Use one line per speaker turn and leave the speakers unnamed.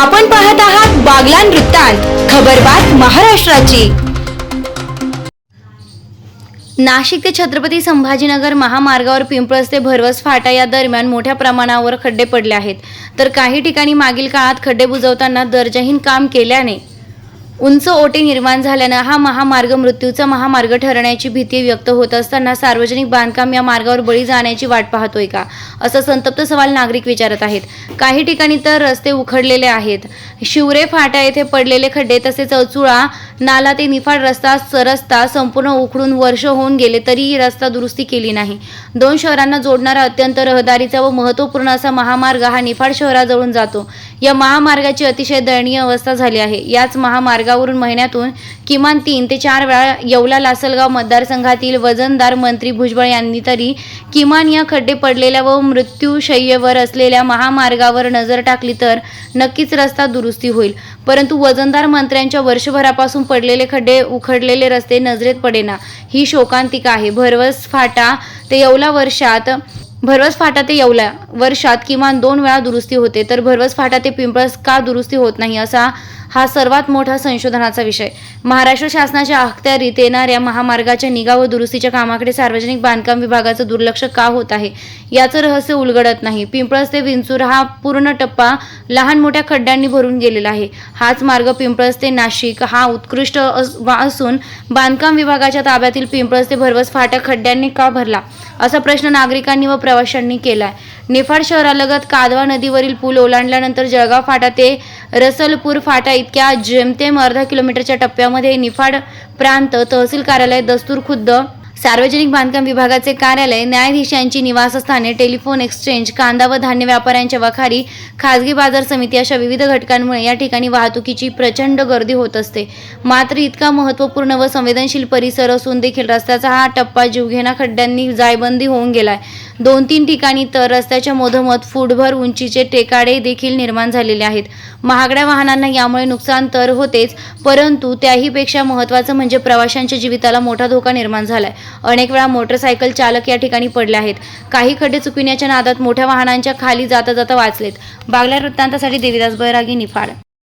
आपण पाहत आहात बागलान वृत्तांत खबरबात महाराष्ट्राची. नाशिक ते छत्रपती संभाजीनगर महामार्गावर पिंपळस ते भरवस फाटा या दरम्यान मोठ्या प्रमाणावर खड्डे पडले आहेत. तर काही ठिकाणी मागील काळात खड्डे बुजवताना दर्जाहीन काम केल्याने उंच ओटे निर्माण झाल्यानं हा महामार्ग मृत्यूचा महामार्ग ठरण्याची भीती व्यक्त होत असताना सार्वजनिक बांधकाम या मार्गावर बळी जाण्याची वाट पाहतोय का? असं संतप्त सवाल नागरिक विचारत आहेत. काही ठिकाणी तर रस्ते उखडलेले आहेत. शिवरे फाटा येथे पडलेले खड्डे तसेच अचुळा नाला ते निफाड रस्ता रस्ता संपूर्ण उखडून वर्ष होऊन गेले तरीही रस्ता दुरुस्ती केली नाही. दोन शहरांना जोडणारा अत्यंत रहदारीचा व महत्त्वपूर्ण असा महामार्ग हा निफाड शहराजवळून जातो. या महामार्गाची अतिशय दयनीय अवस्था झाली आहे. याच महामार्गावरून महिन्यातून किमान तीन ते चार वेळा येवला लासलगाव मतदारसंघातील वजनदार मंत्री भुजबळ यांनी तरी किमान या खड्डे पडलेल्या व मृत्यूशय्येवर असलेल्या महामार्गावर नजर टाकली तर नक्कीच रस्ता दुरुस्ती होईल. परंतु वजनदार मंत्र्यांच्या वर्षभरापासून पडलेले खड्डे उखडलेले रस्ते नजरेत पडेना. ही शोकांतिका आहे. भरवस फाटा ते येवला वर्षात भरवस फाटा ते येवला वर्षात किमान दोन वेळा दुरुस्ती होते तर भरवस फाटा ते पिंपळस का दुरुस्ती होत नाही असा हा सर्वात मोठा संशोधनाचा विषय. महाराष्ट्र शासनाच्या अखत्यारीत येणाऱ्या महामार्गाच्या निगा व दुरुस्तीच्या कामाकडे सार्वजनिक बांधकाम विभागाचं दुर्लक्ष का होत आहे? याचं रहस्य उलगडत नाही. पिंपळस ते विंचूर हा पूर्ण टप्पा लहान मोठ्या खड्ड्यांनी भरून गेलेला आहे. हाच मार्ग पिंपळस ते नाशिक हा उत्कृष्ट अस- वा- असून बांधकाम विभागाच्या ताब्यातील पिंपळस ते भरवस फाटा खड्ड्यांनी का भरला? असा प्रश्न नागरिकांनी व प्रवाशांनी केलाय. निफाड शहरालगत कादवा नदीवरील पूल ओलांडल्यानंतर जळगाव फाटा ते रसलपूर फाटा इतक्या जेमतेम अर्धा किलोमीटरच्या टप्प्यामध्ये निफाड प्रांत तहसील कार्यालय दस्तूर खुद्द सार्वजनिक बांधकाम विभागाचे कार्यालय न्यायाधीशांची निवासस्थाने टेलिफोन एक्सचेंज कांदा व धान्य व्यापाऱ्यांच्या वखारी खाजगी बाजार समिती अशा विविध घटकांमुळे या ठिकाणी वाहतुकीची प्रचंड गर्दी होत असते. मात्र इतका महत्त्वपूर्ण व संवेदनशील परिसर असून देखील रस्त्याचा हा टप्पा जीवघेणा खड्ड्यांनी जायबंदी होऊन गेलाय. दोन तीन ठिकाणी तर रस्त्याच्या मधोमध फूटभर उंचीचे टेकाडे देखील निर्माण झालेले आहेत. महागड्या वाहनांना यामुळे नुकसान तर होतेच परंतु त्याहीपेक्षा महत्त्वाचं म्हणजे प्रवाशांच्या जीविताला मोठा धोका निर्माण झालाय. अनेक वेळा मोटरसायकल चालक या ठिकाणी पडले आहेत. काही खड्डे चुकविण्याच्या नादात मोठ्या वाहनांच्या खाली जाता जाता वाचलेत. बागल्या वृत्तांतासाठी देवीदास बैरागी निफाड.